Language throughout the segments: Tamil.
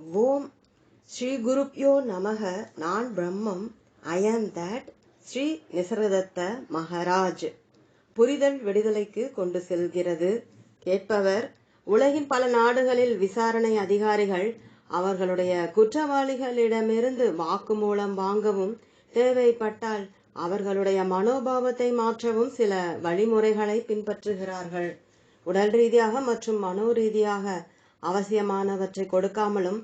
ஓம் ஸ்ரீ குருப்யோ நமக. நான் பிரம்மம். I that Shri Nisargadatta Maharaj. புரிதல் விடுதலைக்கு கொண்டு செல்கிறது. கேட்பவர் உலகின் பல நாடுகளில் விசாரணை அதிகாரிகள் அவர்களுடைய குற்றவாளிகளிடமிருந்து வாக்குமூலம் வாங்கவும் தேவைப்பட்டால் அவர்களுடைய மனோபாவத்தை மாற்றவும் சில வழிமுறைகளை பின்பற்றுகிறார்கள். உடல் ரீதியாக மற்றும் மனோ ரீதியாக அவசியமானவற்றை கொடுக்காமலும்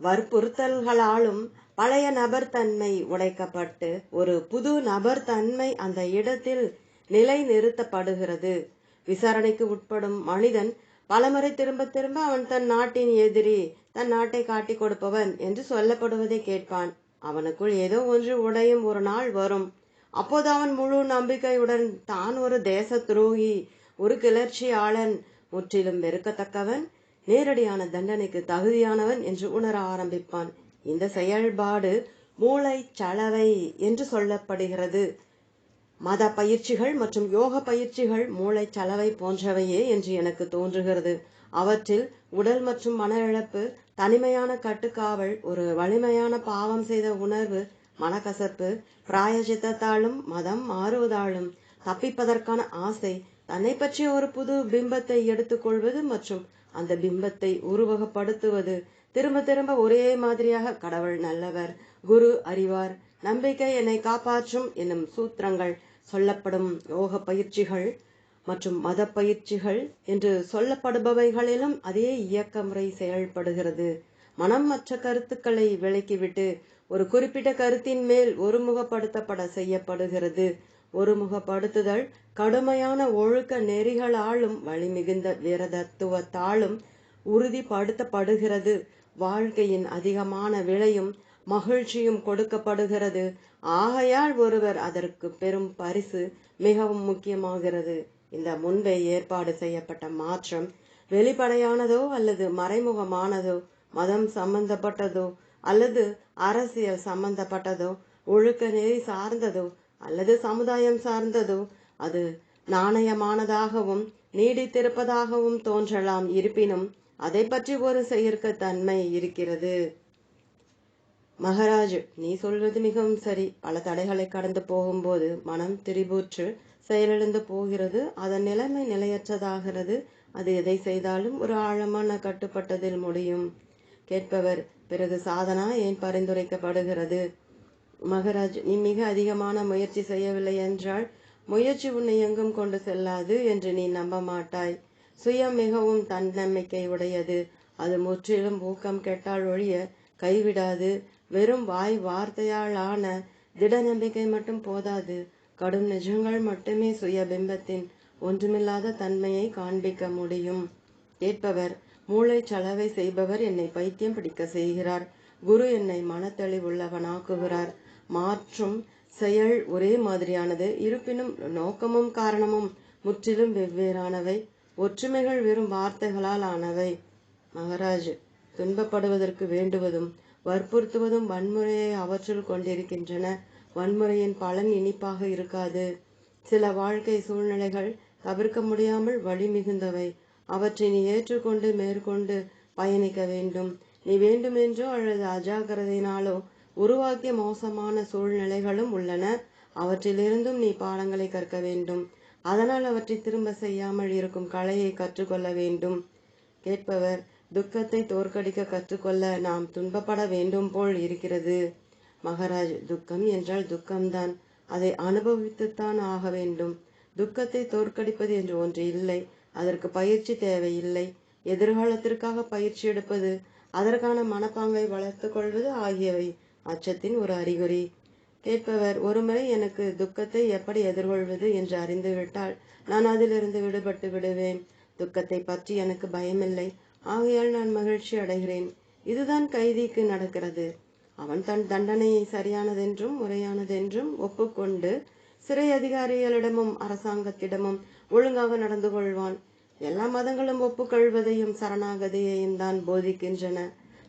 வற்புறுத்தல்களாலும் பழைய நபர் தன்மை உடைக்கப்பட்டு ஒரு புது நபர் தன்மை அந்த இடத்தில் நிலை நிறுத்தப்படுகிறது விசாரணைக்கு உட்படும் மனிதன் பலமுறை திரும்ப திரும்ப அவன் தன் நாட்டின் எதிரி தன் நாட்டை காட்டிக் கொடுப்பவன் என்று சொல்லப்படுவதை கேட்பான் அவனுக்குள் ஏதோ ஒன்று உடையும் ஒரு நாள் வரும். அப்போது அவன் முழு நம்பிக்கையுடன் தான் ஒரு தேச துரோகி ஒரு கிளர்ச்சியாளன் முற்றிலும் வெறுக்கத்தக்கவன் நேரடியான தண்டனைக்கு தகுதியானவன் என்று உணர ஆரம்பிப்பான். இந்த செயல்பாடு மூளை சலவை என்று சொல்லப்படுகிறது. மத பயிற்சிகள் மற்றும் யோக பயிற்சிகள் மூளை சலவை போன்றவையே என்று எனக்கு தோன்றுகிறது. அவற்றில் உடல் மற்றும் மன இழப்பு தனிமையான கட்டுக்காவல் ஒரு வலிமையான பாவம் செய்த உணர்வு மனக்கசப்பு பிராயசித்தத்தாலும் மதம் மாறுவதாலும் தப்பிப்பதற்கான ஆசை தன்னை பற்றிய ஒரு புது பிம்பத்தை எடுத்துக்கொள்வது மற்றும் அந்த பிம்பத்தை உருவகப்படுத்துவது. திரும்ப திரும்ப ஒரே மாதிரியாக கடவுள் நல்லவர் குரு அறிவார் நம்பிக்கை என்னை காப்பாற்றும் என்னும் சூத்திரங்கள் சொல்லப்படும் யோக பயிற்சிகள் மற்றும் மத பயிற்சிகள் என்று சொல்லப்படுபவைகளிலும் அதே இயக்க முறை செயல்படுகிறது. மனம் மற்ற கருத்துக்களை விலக்கிவிட்டு ஒரு குறிப்பிட்ட கருத்தின் மேல் ஒருமுகப்படுத்தப்பட செய்யப்படுகிறது. ஒருமுகப்படுத்துதல் கடுமையான ஒழுக்க நெறிகளாலும் வழிமிகுந்த விரதத்துவத்தாலும் உறுதிப்படுத்தப்படுகிறது. வாழ்க்கையின் அதிகமான விலையும் மகிழ்ச்சியும் கொடுக்கப்படுகிறது. ஆகையால் ஒருவர் அதற்கு பெரும் பரிசு மிகவும் முக்கியமாகிறது. இந்த முன்பே ஏற்பாடு செய்யப்பட்ட மாற்றம் வெளிப்படையானதோ அல்லது மறைமுகமானதோ மதம் சம்பந்தப்பட்டதோ அல்லது அரசியல் சம்பந்தப்பட்டதோ ஒழுக்க நெறி சார்ந்ததோ அல்லது சமுதாயம் சார்ந்ததோ அது நாணயமானதாகவும் நீடித்திருப்பதாகவும் தோன்றலாம். இருப்பினும் அதை பற்றி ஒரு செயற்க தன்மை இருக்கிறது. மகராஜு நீ சொல்வது மிகவும் சரி. பல தடைகளை கடந்து போகும்போது மனம் திரிபூற்று செயலிழந்து போகிறது. அதன் நிலைமை நிலையற்றதாகிறது. அது எதை செய்தாலும் ஒரு ஆழமான கட்டுப்பட்டதில் முடியும். கேட்பவர் பிறகு சாதனா ஏன் பரிந்துரைக்கப்படுகிறது? மகராஜ் நீ மிக அதிகமான முயற்சி செய்யவில்லை என்றால் முயற்சி உன்னை எங்கும் கொண்டு செல்லாது என்று நீ நம்ப மாட்டாய் சுயம் மிகவும் தன்னம்பிக்கை உடையது அது முற்றிலும் ஊக்கம் கெட்டால் ஒழிய கைவிடாது. வெறும் வாய் வார்த்தையால் ஆன திட நம்பிக்கை மட்டும் போதாது. கடும் நிஜங்கள் மட்டுமே சுய பிம்பத்தின் ஒன்றுமில்லாத தன்மையை காண்பிக்க முடியும். கேட்பவர் மூளை சலவை செய்பவர் என்னை பைத்தியம் பிடிக்க செய்கிறார். குரு என்னை மனத்தெளிவுள்ளவனாக்குகிறார். மாற்றும் செயல் ஒரே மாதிரியானது. இருப்பினும் நோக்கமும் காரணமும் முற்றிலும் வெவ்வேறானவை. ஒற்றுமைகள் வெறும் வார்த்தைகளால் ஆனவை. மகாராஜ் துன்பப்படுவதற்கு வேண்டுவதும் வற்புறுத்துவதும் வன்முறையை அவற்றுள் கொண்டிருக்கின்றன. வன்முறையின் பலன் இனிப்பாக இருக்காது. சில வாழ்க்கை சூழ்நிலைகள் தவிர்க்க முடியாமல் வழி மிகுந்தவை. அவற்றை நீ ஏற்றுக்கொண்டு மேற்கொண்டு பயணிக்க வேண்டும். நீ வேண்டுமென்றோ அல்லது அஜாக்கிரதையினாலோ உருவாக்கிய மோசமான சூழ்நிலைகளும் உள்ளன. அவற்றிலிருந்தும் நீ பாடங்களை கற்க வேண்டும். அதனால் அவற்றை திரும்ப செய்யாமல் இருக்கும் கலையை கற்றுக்கொள்ள வேண்டும். கேட்பவர் துக்கத்தை தோற்கடிக்க கற்றுக்கொள்ள நாம் துன்பப்பட வேண்டும் போல் இருக்கிறது. மகாராஜ் துக்கம் என்றால் துக்கம்தான். அதை அனுபவித்துத்தான் ஆக வேண்டும். துக்கத்தை தோற்கடிப்பது என்று ஒன்று இல்லை. அதற்கு பயிற்சி தேவையில்லை. எதிர்காலத்திற்காக பயிற்சி எடுப்பது அதற்கான மனப்பாங்கை வளர்த்து கொள்வது ஆகியவை அச்சத்தின் ஒரு அறிகுறி. கேட்பவர் ஒருமுறை எனக்கு துக்கத்தை எப்படி எதிர்கொள்வது? என்று அறிந்துவிட்டால் நான் அதிலிருந்து விடுபட்டு விடுவேன். துக்கத்தை பற்றி எனக்கு பயமில்லை. ஆகையால் நான் மகிழ்ச்சி அடைகிறேன். இதுதான் கைதிக்கு நடக்கிறது. அவன் தன் தண்டனையை சரியானதென்றும் முறையானதென்றும் ஒப்புக்கொண்டு சிறை அதிகாரிகளிடமும் அரசாங்கத்திடமும் ஒழுங்காக நடந்து கொள்வான். எல்லா மதங்களும் ஒப்புக்கொள்வதையும் சரணாகதியையும் தான் போதிக்கின்றன.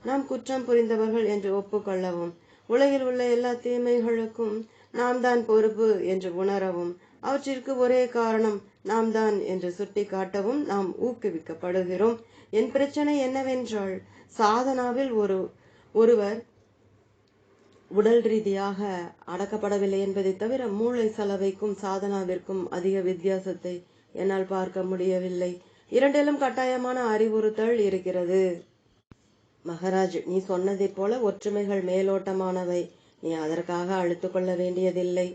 நாம் குற்றம் புரிந்தவர்கள் என்று ஒப்புக்கொள்ளவும் உலகில் உள்ள எல்லா தீமைகளுக்கும் நாம் தான் பொறுப்பு என்று உணரவும் அவற்றிற்கு ஒரே காரணம் நாம் தான் என்று சுட்டி காட்டவும் நாம் ஊக்குவிக்கப்படுகிறோம். என் பிரச்சனை என்னவென்றால் சாதனாவில் ஒரு ஒருவர் உடல் ரீதியாக அடக்கப்படவில்லை என்பதை தவிர மூளை சலவைக்கும் சாதனாவிற்கும் அதிக வித்தியாசத்தை என்னால் பார்க்க முடியவில்லை. இரண்டிலும் கட்டாயமான அறிவுறுத்தல் இருக்கிறது. மகராஜ் நீ சொன்னதைப் போல ஒற்றுமைகள் மேலோட்டமானவை. நீ அதற்காக அழுத்து கொள்ள வேண்டியதில்லை.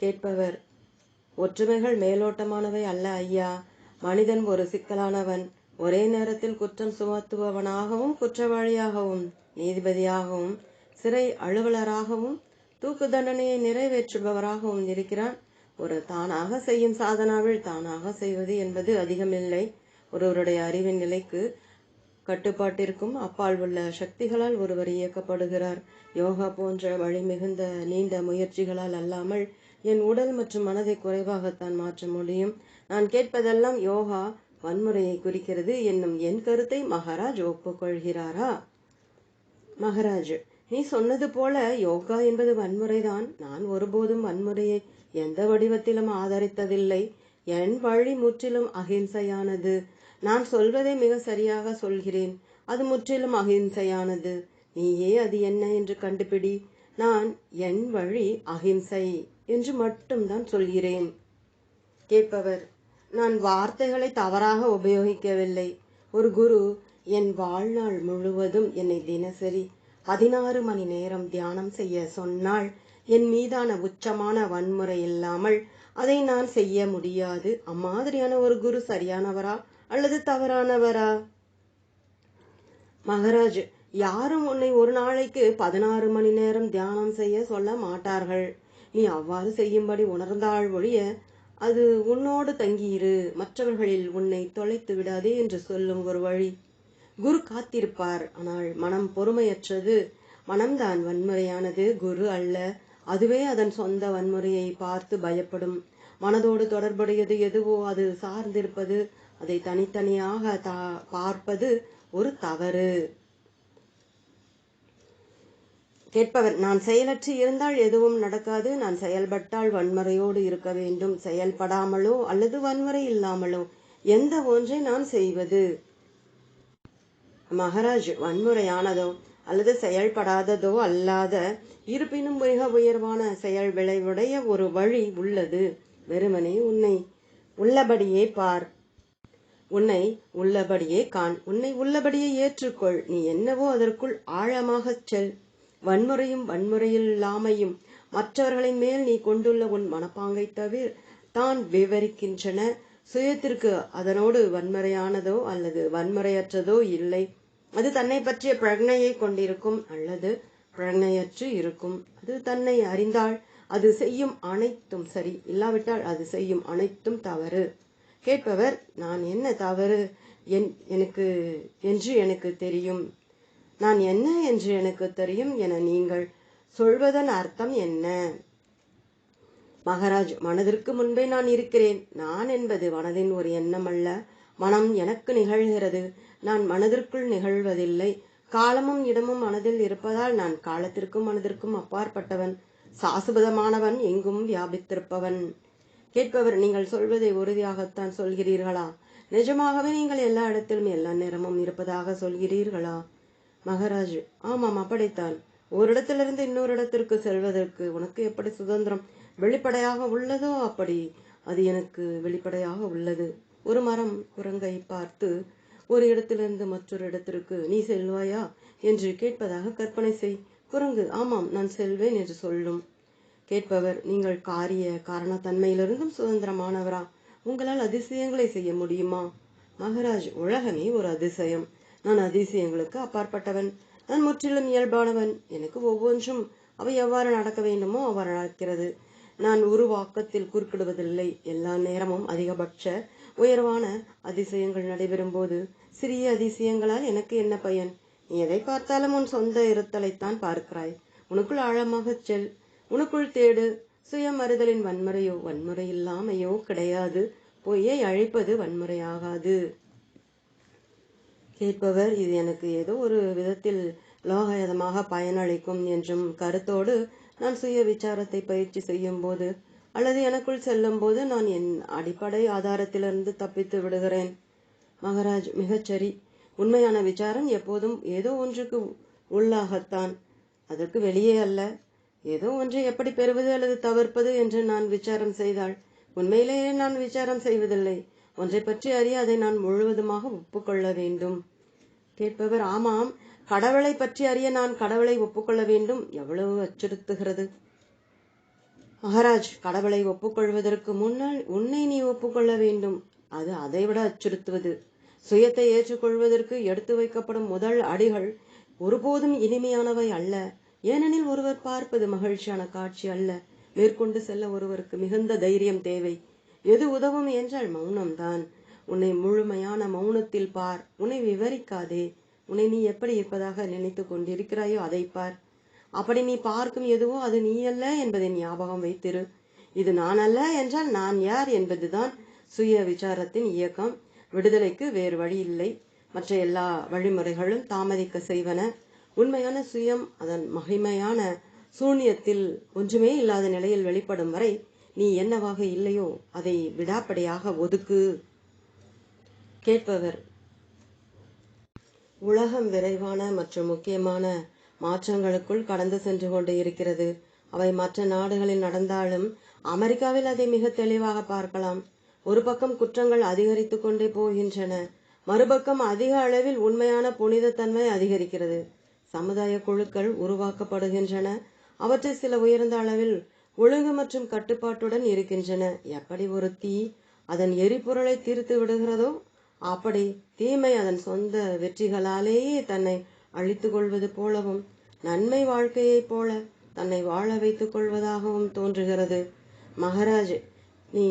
கேட்பவர் ஒற்றுமைகள் மேலோட்டமானவை அல்ல ஐயா. மனிதன் ஒரு சிக்கலானவன். ஒரே நேரத்தில் குற்றம் சுமத்துபவனாகவும் குற்றவாளியாகவும் நீதிபதியாகவும் சிறை அலுவலராகவும் தூக்கு தண்டனையை நிறைவேற்றுபவராகவும் இருக்கிறான். ஒரு தானாக செய்யும் சாதனாவில் தானாக செய்வது என்பது அதிகமில்லை. ஒருவருடைய அறிவின் நிலைக்கு கட்டுப்பாட்டிற்கும் அப்பால் உள்ள சக்திகளால் ஒருவர் இயக்கப்படுகிறார். யோகா போன்ற வழி மிகுந்த நீண்ட முயற்சிகளால் அல்லாமல் என் உடல் மற்றும் மனதை குறைவாகத்தான் மாற்ற முடியும். நான் கேட்பதெல்லாம் யோகா வன்முறையை குறிக்கிறது என்னும் என் கருத்தை மகாராஜ் ஒப்புக்கொள்கிறாரா? மகாராஜ் நீ சொன்னது போல யோகா என்பது வன்முறைதான். நான் ஒருபோதும் வன்முறையை எந்த வடிவத்திலும் ஆதரித்ததில்லை. என் வழி முற்றிலும் அகிம்சையானது. நான் சொல்வதை மிக சரியாக சொல்கிறேன். அது முற்றிலும் அகிம்சையானது. நீயே அது என்ன என்று கண்டுபிடி. நான் என் வழி அகிம்சை என்று மட்டும்தான் சொல்கிறேன். கேட்பவர் நான் வார்த்தைகளை தவறாக உபயோகிக்கவில்லை. ஒரு குரு என் வாழ்நாள் முழுவதும் என்னை தினசரி பதினாறு மணி நேரம் தியானம் செய்ய சொன்னால் என் மீதான உச்சமான வன்முறை இல்லாமல் அதை நான் செய்ய முடியாது. அம்மாதிரியான ஒரு குரு சரியானவரா? அல்லது தவறானவரா? மகராஜ் யாரும் உன்னை ஒரு நாளைக்கு பதினாறு மணி நேரம் தியானம் செய்ய சொல்ல மாட்டார்கள். நீ அவ்வாறு செய்யும்படி உணர்ந்தாள் ஒழிய அது உன்னோடு தங்கியிரு. மற்றவர்களில் உன்னை தொலைத்து விடாதே என்று சொல்லும் ஒரு வழி. குரு காத்திருப்பார். ஆனால் மனம் பொறுமையற்றது. மனம்தான் வன்முறையானது. குரு அல்ல. அதுவே அதன் சொந்த வன்முறையை பார்த்து பயப்படும். மனதோடு தொடர்புடையது எதுவோ அது சார்ந்திருப்பது அதை தனித்தனியாக தா பார்ப்பது ஒரு தவறு. கேட்பவர் நான் செயலற்று இருந்தால் எதுவும் நடக்காது. நான் செயல்பட்டால் வன்முறையோடு இருக்க வேண்டும். செயல்படாமலோ அல்லது வன்முறை இல்லாமலோ எந்த ஒன்றை நான் செய்வது? மகாராஜ் வன்முறையானதோ அல்லது செயல்படாததோ அல்லாத இருப்பினும் மிக உயர்வான செயல் விளைவுடைய ஒரு வழி உள்ளது. வெறுமனே உன்னை உள்ளபடியே பார். உன்னை உள்ளபடியே காண். உன்னை உள்ளபடியே ஏற்றுக்கொள். நீ என்னவோ அதற்குள் ஆழமாகச் செல். வன்முறையும் வன்முறையில்லாமையும் மற்றவர்களின் மேல் நீ கொண்டுள்ள உன் மனப்பாங்கை தவிர தான் விவரிக்கின்றன. சுயத்திற்கு அதனோடு வன்முறையானதோ அல்லது வன்முறையற்றதோ இல்லை. அது தன்னை பற்றிய பிரக்னையை கொண்டிருக்கும் அல்லது பிரக்னையற்று இருக்கும். அது தன்னை அறிந்தால் அது செய்யும் அனைத்தும் சரி. இல்லாவிட்டால் அது செய்யும் அனைத்தும் தவறு. கேட்பவர் நான் என்ன தவறு என் எனக்கு என்று எனக்கு தெரியும். நான் என்ன என்று எனக்கு தெரியும் என நீங்கள் சொல்வதன் அர்த்தம் என்ன? மகாராஜ் மனதிற்கு முன்பே நான் இருக்கிறேன். நான் என்பது மனதின் ஒரு எண்ணம் அல்ல. மனம் எனக்கு நிகழ்கிறது. நான் மனதிற்குள் நிகழ்வதில்லை. காலமும் இடமும் மனதில் இருப்பதால் நான் காலத்திற்கும் மனதிற்கும் அப்பாற்பட்டவன். சாசுபதமானவன் எங்கும் வியாபித்திருப்பவன். கேட்பவர் நீங்கள் சொல்வதை உறுதியாகத்தான் சொல்கிறீர்களா? நிஜமாகவே நீங்கள் எல்லா இடத்திலும் எல்லா நேரமும் இருப்பதாக சொல்கிறீர்களா? மகாராஜ் ஆமாம் அப்படித்தான். ஒரு இடத்திலிருந்து இன்னொரு இடத்திற்கு செல்வதற்கு உனக்கு எப்படி சுதந்திரம் வெளிப்படையாக உள்ளதோ அப்படி. அது எனக்கு வெளிப்படையாக உள்ளது. ஒரு மரம் குரங்கை பார்த்து ஒரு இடத்திலிருந்து மற்றொரு இடத்திற்கு நீ செல்வாயா? என்று கேட்பதாக கற்பனை செய். குரங்கு ஆமாம் நான் செல்வேன் என்று சொல்லும். கேட்பவர் நீங்கள் காரிய காரணத்தன்மையிலிருந்தும் சுதந்திரமானவரா? உங்களால் அதிசயங்களை செய்ய முடியுமா? மகாராஜ் உலகமே ஒரு அதிசயம். நான் அதிசயங்களுக்கு அப்பாற்பட்டவன். நான் முற்றிலும் இயல்பானவன். எனக்கு ஒவ்வொன்றும் அவை எவ்வாறு நடக்க வேண்டுமோ அவ்வாறு நடக்கிறது. நான் உருவாக்கத்தில் குறுக்கிடுவதில்லை. எல்லா நேரமும் அதிகபட்ச உயர்வான அதிசயங்கள் நடைபெறும் போது சிறிய அதிசயங்களால் எனக்கு என்ன பயன்? நீ எதை பார்த்தாலும் உன் சொந்த இருத்தலைத்தான் பார்க்கிறாய். உனக்குள் ஆழமாகச் செல். உனக்குள் தேடு. சுயமறுதலின் வன்முறையோ வன்முறை இல்லாமையோ கிடையாது. பொய்யை அழைப்பது வன்முறையாகாது. கேட்பவர் இது எனக்கு ஏதோ ஒரு விதத்தில் லோகயதமாக பயனளிக்கும் என்றும் கருத்தோடு நான் சுய விசாரத்தை பயிற்சி செய்யும் போது அல்லது எனக்குள் செல்லும் போது நான் என் அடிப்படை ஆதாரத்திலிருந்து தப்பித்து விடுகிறேன். மகாராஜ் மிகச்சரி உண்மையான விசாரம் எப்போதும் ஏதோ ஒன்றுக்கு உள்ளாகத்தான். அதற்கு வெளியே அல்ல. ஏதோ ஒன்றை எப்படி பெறுவது அல்லது தவிர்ப்பது என்று நான் விசாரம் செய்தால் உண்மையிலேயே நான் விசாரம் செய்வதில்லை. ஒன்றை பற்றி அறிய அதை நான் முழுவதுமாக ஒப்புக்கொள்ள வேண்டும். கேட்பவர் ஆமாம். கடவுளை பற்றி அறிய நான் கடவுளை ஒப்புக்கொள்ள வேண்டும். எவ்வளவு அச்சுறுத்துகிறது. மகாராஜ் கடவுளை ஒப்புக்கொள்வதற்கு முன்னால் உன்னை நீ ஒப்புக்கொள்ள வேண்டும். அது அதைவிட அச்சுறுத்துவது. சுயத்தை ஏற்றுக்கொள்வதற்கு எடுத்து வைக்கப்படும் முதல் அடிகள் ஒருபோதும் இனிமையானவை அல்ல. ஏனெனில் ஒருவர் பார்ப்பது மகிழ்ச்சியான காட்சி அல்ல. மேற்கொண்டு செல்ல ஒருவருக்கு மிகுந்த தைரியம் தேவை. எது உதவும் என்றால் மௌனம்தான். உன்னை முழுமையான மௌனத்தில் பார். உன்னை விவரிக்காதே. உன்னை நீ எப்படி இருப்பதாக நினைத்து கொண்டிருக்கிறாயோ அதை பார். அப்படி நீ பார்க்கும் எதுவோ அது நீ அல்ல என்பதை ஞாபகம் வைத்திரு. இது நான் அல்ல என்றால் நான் யார் என்பதுதான் சுய விசாரத்தின் இயக்கம். விடுதலைக்கு வேறு வழி இல்லை. மற்ற எல்லா வழிமுறைகளும் தாமதிக்க செய்வன. உண்மையான சுயம் அதன் மகிமையான சூன்யத்தில் ஒன்றுமே இல்லாத நிலையில் வெளிப்படும் வரை நீ என்னவாக இல்லையோ அதை விடாப்படையாக ஒதுக்கு. கேட்பவர் உலகம் விரைவான மற்றும் முக்கியமான மாற்றங்களுக்குள் கடந்து சென்று கொண்டு இருக்கிறது. அவை மற்ற நாடுகளில் நடந்தாலும் அமெரிக்காவில் அதை மிக தெளிவாக பார்க்கலாம். ஒரு பக்கம் குற்றங்கள் அதிகரித்து கொண்டே போகின்றன. மறுபக்கம் அதிக அளவில் உண்மையான புனிதத்தன்மை அதிகரிக்கிறது. சமுதாய குழுக்கள் உருவாக்கப்படுகின்றன. அவற்றை சில உயர்ந்த அளவில் ஒழுங்கு மற்றும் கட்டுப்பாட்டுடன் இருக்கின்றன. எப்படி ஒரு தீ அதன் எரிபொருளை தீர்த்து விடுகிறதோ அப்படி தீமை அதன் சொந்த வெற்றிகளாலேயே தன்னை அழித்து கொள்வது போலவும் நன்மை வாழ்க்கையைப் போல தன்னை வாழ வைத்துக் கொள்வதாகவும் தோன்றுகிறது. மகாராஜ் நீ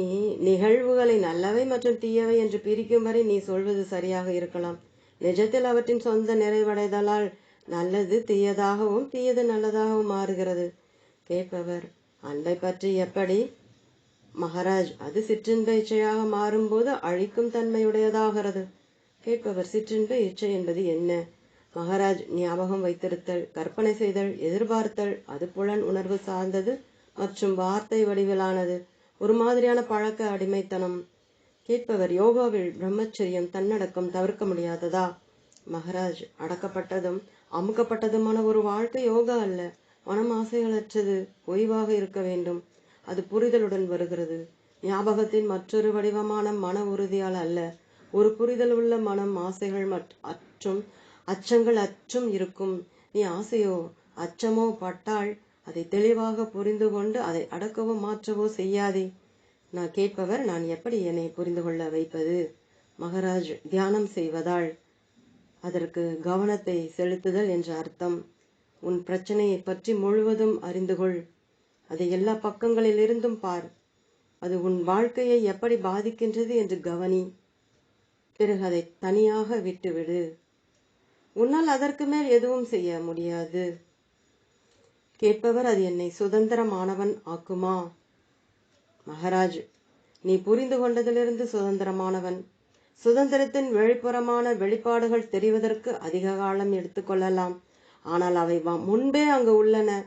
நிகழ்வுகளை நல்லவை மற்றும் தீயவை என்று பிரிக்கும் வரை நீ சொல்வது சரியாக இருக்கலாம். நிஜத்தில் அவற்றின் சொந்த நிறைவடைதலால் நல்லது தீயதாகவும் தீயது நல்லதாகவும் மாறுகிறது. கேட்பவர் அன்பை பற்றி எப்படி? மகாராஜ் அது சிற்றின்ப இச்சையாக மாறும்போது அழிக்கும் தன்மையுடையதாகிறது கேட்பவர் சிற்றின்ப இச்சை என்பது என்ன? மகாராஜ் ஞாபகம் வைத்திருத்தல் கற்பனை செய்தல் எதிர்பார்த்தல் அது புலன் உணர்வு சார்ந்தது மற்றும் வார்த்தை வடிவிலானது. ஒரு மாதிரியான பழக்க அடிமைத்தனம். கேட்பவர் யோகாவில் பிரம்மச்சரியம் தன்னடக்கம் தவிர்க்க முடியாததா? மகாராஜ் அடக்கப்பட்டதும் அமுக்கப்பட்டதுமான ஒரு வாழ்க்கை யோகா அல்ல. மனம் ஆசைகளற்றது ஓய்வாக இருக்க வேண்டும். அது புரிதலுடன் வருகிறது. ஞாபகத்தின் மற்றொரு வடிவமான மன உறுதியால் அல்ல. ஒரு புரிதல் உள்ள மனம் ஆசைகள் அற்றும் அச்சங்கள் அற்றும் இருக்கும். நீ ஆசையோ அச்சமோ பட்டால் அதை தெளிவாக புரிந்து கொண்டு அதை அடக்கவோ மாற்றவோ செய்யாதே. நான் கேட்பவர் நான் எப்படி என்னை புரிந்து கொள்ள வைப்பது? மகராஜ் தியானம் செய்வதால். அதற்கு கவனத்தை செலுத்துதல் என்ற அர்த்தம். உன் பிரச்சனையை பற்றி முழுவதும் அறிந்து கொள் அதை எல்லா பக்கங்களிலிருந்தும் பார். அது உன் வாழ்க்கையை எப்படி பாதிக்கின்றது என்று கவனி. பிறகு அதை தனியாக விட்டுவிடு. உன்னால் அதற்கு மேல் எதுவும் செய்ய முடியாது. கேட்பவர் அது என்னை சுதந்திரமானவன் ஆக்குமா? மகாராஜ் நீ புரிந்து கொண்டதிலிருந்து சுதந்திரமானவன். சுதந்திரத்தின் வெளிப்புறமான வெளிப்பாடுகள் தெரிவதற்கு அதிக காலம் எடுத்துக்கொள்ளலாம் ஆனால் அவை முன்பே அங்கு உள்ளன.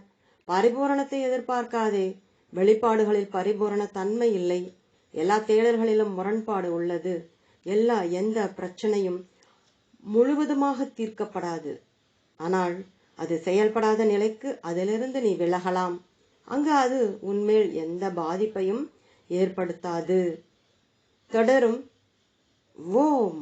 பரிபூரணத்தை எதிர்பார்க்காதே. வெளிப்பாடுகளில் பரிபூரண தன்மை இல்லை. எல்லா தேடல்களிலும் முரண்பாடு உள்ளது. எல்லா எந்த பிரச்சனையும் முழுவதுமாக தீர்க்கப்படாது. ஆனால் அது செயல்படாத நிலைக்கு அதிலிருந்து நீ விலகலாம். அங்கு அது உன்மேல் எந்த பாதிப்பையும் ஏற்படுத்தாது. தொடரும் ஓம்